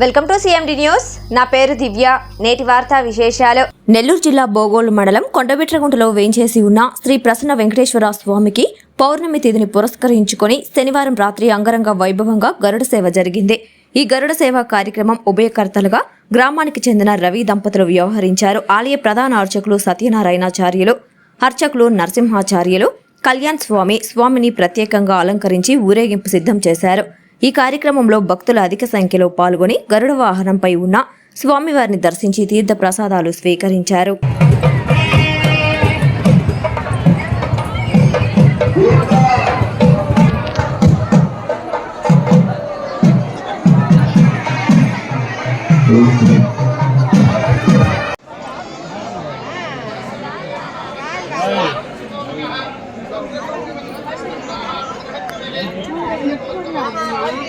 Welcome to CMD news నా పేరు దివ్య. నేటి వార్తా విశేషాలు. నెల్లూరు జిల్లా బోగోలు మండలం కొండబిట్రగుంటలో వేంచేసి ఉన్న శ్రీ ప్రసన్న వెంకటేశ్వర స్వామికి పౌర్ణమి తేదీని పురస్కరించుకొని శనివారం రాత్రి అంగరంగ వైభవంగా గరుడ సేవ జరిగింది. ఈ గరుడ సేవ కార్యక్రమం ఉభయకర్తలుగా గ్రామానికి చెందిన రవి దంపతులు వ్యవహరించారు. ఆలయ ప్రధాన అర్చకులు సత్యనారాయణాచార్యులు అర్చకులు నరసింహాచార్యులు కళ్యాణ్ స్వామి స్వామిని ప్రత్యేకంగా అలంకరించి ఊరేగింపు సిద్ధం చేశారు. ఈ కార్యక్రమంలో భక్తులు అధిక సంఖ్యలో పాల్గొని గరుడ వాహనంపై ఉన్న స్వామివారిని దర్శించి తీర్థ ప్రసాదాలు స్వీకరించారు video you. Trendy